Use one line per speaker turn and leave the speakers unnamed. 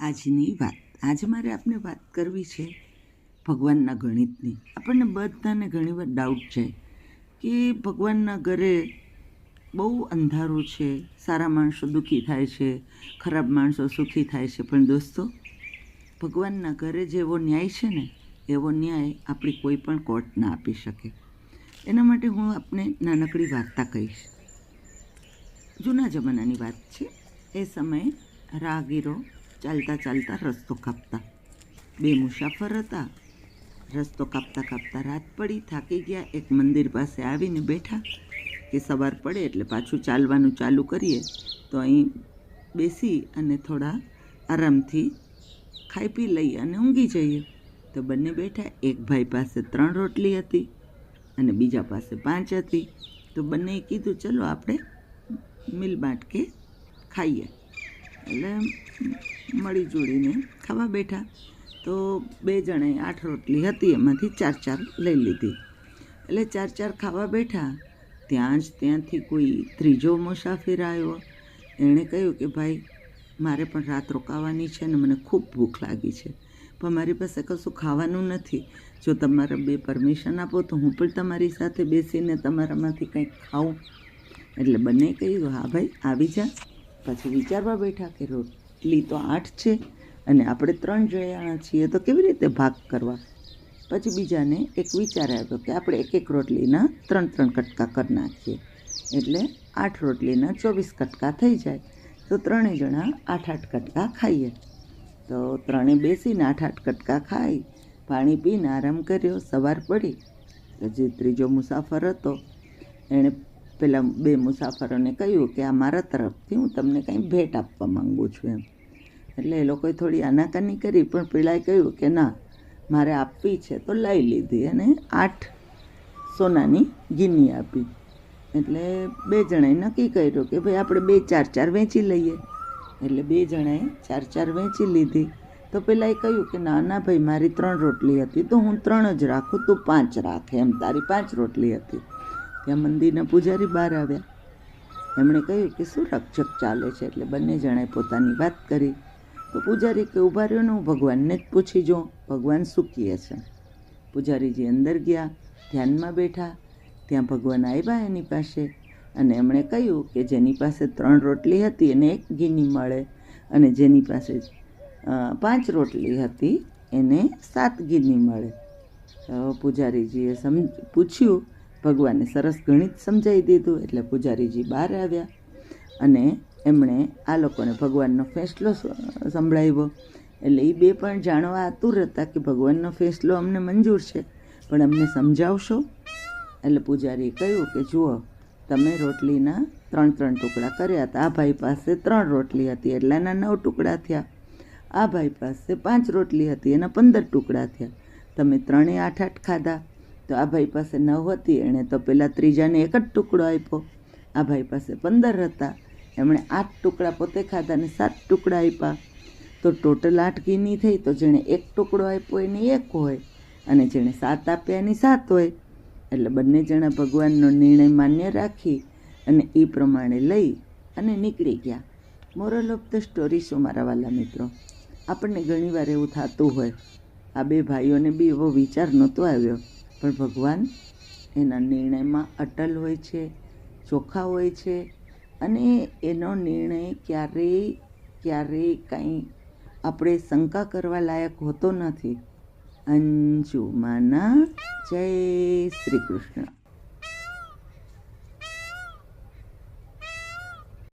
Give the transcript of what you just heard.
આજની વાત. આજે મારે આપને વાત કરવી છે ભગવાનના ગણિતની. આપણને બધાને ઘણીવાર ડાઉટ છે કે ભગવાનના ઘરે બહુ અંધારું છે, સારા માણસો દુઃખી થાય છે, ખરાબ માણસો સુખી થાય છે. પણ દોસ્તો, ભગવાનના ઘરે જેવો ન્યાય છે ને, એવો ન્યાય આપણી કોઈ પણ કોર્ટ ના આપી શકે. એના માટે હું આપને નાનકડી વાર્તા કહીશ. જૂના જમાનાની વાત છે. એ સમયે રાહગીરો ચાલતા ચાલતા રસ્તો કાપતા બે મુસાફર હતા રસ્તો કાપતા કાપતા રાત પડી થાકી ગયા. એક મંદિર પાસે આવીને બેઠા કે સવાર પડે એટલે પાછું ચાલવાનું ચાલુ કરીએ. તો અહીં બેસી અને થોડા આરામથી ખાઈ પી લઈએ અને ઊંઘી જઈએ. તો બંને બેઠા. એક ભાઈ પાસે ત્રણ રોટલી હતી અને બીજા પાસે પાંચ હતી. તો બંનેએ કીધું, ચલો આપણે મિલ બાંટ કે ખાઈએ. એટલે મળી જોડીને ખાવા બેઠા. તો બે જણાએ આઠ રોટલી હતી, એમાંથી ચાર ચાર લઈ લીધી. એટલે ચાર ચાર ખાવા બેઠા, ત્યાં જ ત્યાંથી કોઈ ત્રીજો મુસાફિર આવ્યો. એણે કહ્યું કે, ભાઈ, મારે પણ રાત રોકાવાની છે ને મને ખૂબ ભૂખ લાગી છે. પણ મારી પાસે કશું ખાવાનું નથી. જો તમારે બે પરમિશન આપો, તો હું પણ તમારી સાથે બેસીને તમારામાંથી કંઈક ખાઉં. એટલે બંને કહ્યું, હા ભાઈ, આવી જા. પછી વિચારવા બેઠા કે રોટલી તો આઠ છે અને આપણે ત્રણ જણા છીએ, તો કેવી રીતે ભાગ કરવા? પછી બીજાને એક વિચાર આવ્યો કે આપણે એક એક રોટલીના ત્રણ ત્રણ કટકા કરી નાખીએ. એટલે આઠ રોટલીના ચોવીસ કટકા થઈ જાય. તો ત્રણેય જણા આઠ આઠ કટકા ખાઈએ. તો ત્રણે બેસીને આઠ આઠ કટકા ખાઈ, પાણી પીને આરામ કર્યો, સવાર પડી. પછી ત્રીજો મુસાફર હતો, એણે પેલા બે મુસાફરોને કહ્યું કે આ મારા તરફથી હું તમને કંઈ ભેટ આપવા માંગુ છું એમ. એટલે એ લોકોએ થોડી આનાકાની કરી, પણ પેલાએ કહ્યું કે ના, મારે આપવી છે, તો લઈ લીધી અને આઠ સોનાની ગીની આપી. એટલે બે જણાએ નક્કી કર્યું કે ભાઈ આપણે બે ચાર ચાર વેચી લઈએ. એટલે બે જણાએ ચાર ચાર વેચી લીધી. તો પેલાએ કહ્યું કે ના ના ભાઈ, મારી ત્રણ રોટલી હતી, તો હું ત્રણ જ રાખું, તું પાંચ રાખે, એમ તારી પાંચ રોટલી હતી. ત્યાં મંદિરના પૂજારી બહાર આવ્યા. એમણે કહ્યું કે શું રક્ષક ચાલે છે, એટલે બંને જણાએ પોતાની વાત કરી. તો પૂજારી કે ઊભા રહ્યો ને હું ભગવાનને જ પૂછી જોઉં. ભગવાન શું કહે છે? પૂજારીજી અંદર ગયા, ધ્યાનમાં બેઠા, ત્યાં ભગવાન આવ્યા એની પાસે અને એમણે કહ્યું કે જેની પાસે ત્રણ રોટલી હતી એને એક ગીની મળે અને જેની પાસે પાંચ રોટલી હતી એને સાત ગીની મળે. તો પૂજારીજીએ સમ, પૂછ્યું, ભગવાને સરસ ગણિત સમજાવી દીધું એટલે પૂજારીજી બહાર આવ્યા અને એમણે આ લોકોને ભગવાનનો ફેસલો સંભળાવ્યો. એટલે એ બે પણ જાણવા આતુર હતા કે ભગવાનનો ફેસલો અમને મંજૂર છે. પણ અમને સમજાવશો? એટલે પૂજારીએ કહ્યું કે જુઓ, તમે રોટલીના ત્રણ ત્રણ ટુકડા કર્યા હતા. આ ભાઈ પાસે ત્રણ રોટલી હતી. એટલે એના નવ ટુકડા થયા. આ ભાઈ પાસે પાંચ રોટલી હતી. એના પંદર ટુકડા થયા. તમે ત્રણેય આઠ આઠ ખાધા. તો આ ભાઈ પાસે નવ હતી. એણે તો પહેલાં ત્રીજાને એક જ ટુકડો આપ્યો. આ ભાઈ પાસે પંદર હતા. એમણે આઠ ટુકડા પોતે ખાધા અને સાત ટુકડા આપ્યા. તો ટોટલ આઠ ગીની થઈ તો જેણે એક ટુકડો આપ્યો એની એક હોય અને જેણે સાત આપ્યા એની સાત હોય. એટલે બંને જણા ભગવાનનો નિર્ણય માન્ય રાખી અને એ પ્રમાણે લઈ અને નીકળી ગયા. મોરલ ઓફ ધ સ્ટોરી શું, મારા વાલા મિત્રો? આપણને ઘણીવાર એવું થતું હોય. આ બે ભાઈઓને બી એવો વિચાર નહોતો આવ્યો. પણ ભગવાન એના નિર્ણયમાં અટલ હોય છે ચોખ્ખા હોય છે અને એનો નિર્ણય ક્યારેય ક્યારેય કાંઈ આપણે શંકા કરવા લાયક હોતો નથી. અંજુમાના જય શ્રી કૃષ્ણ.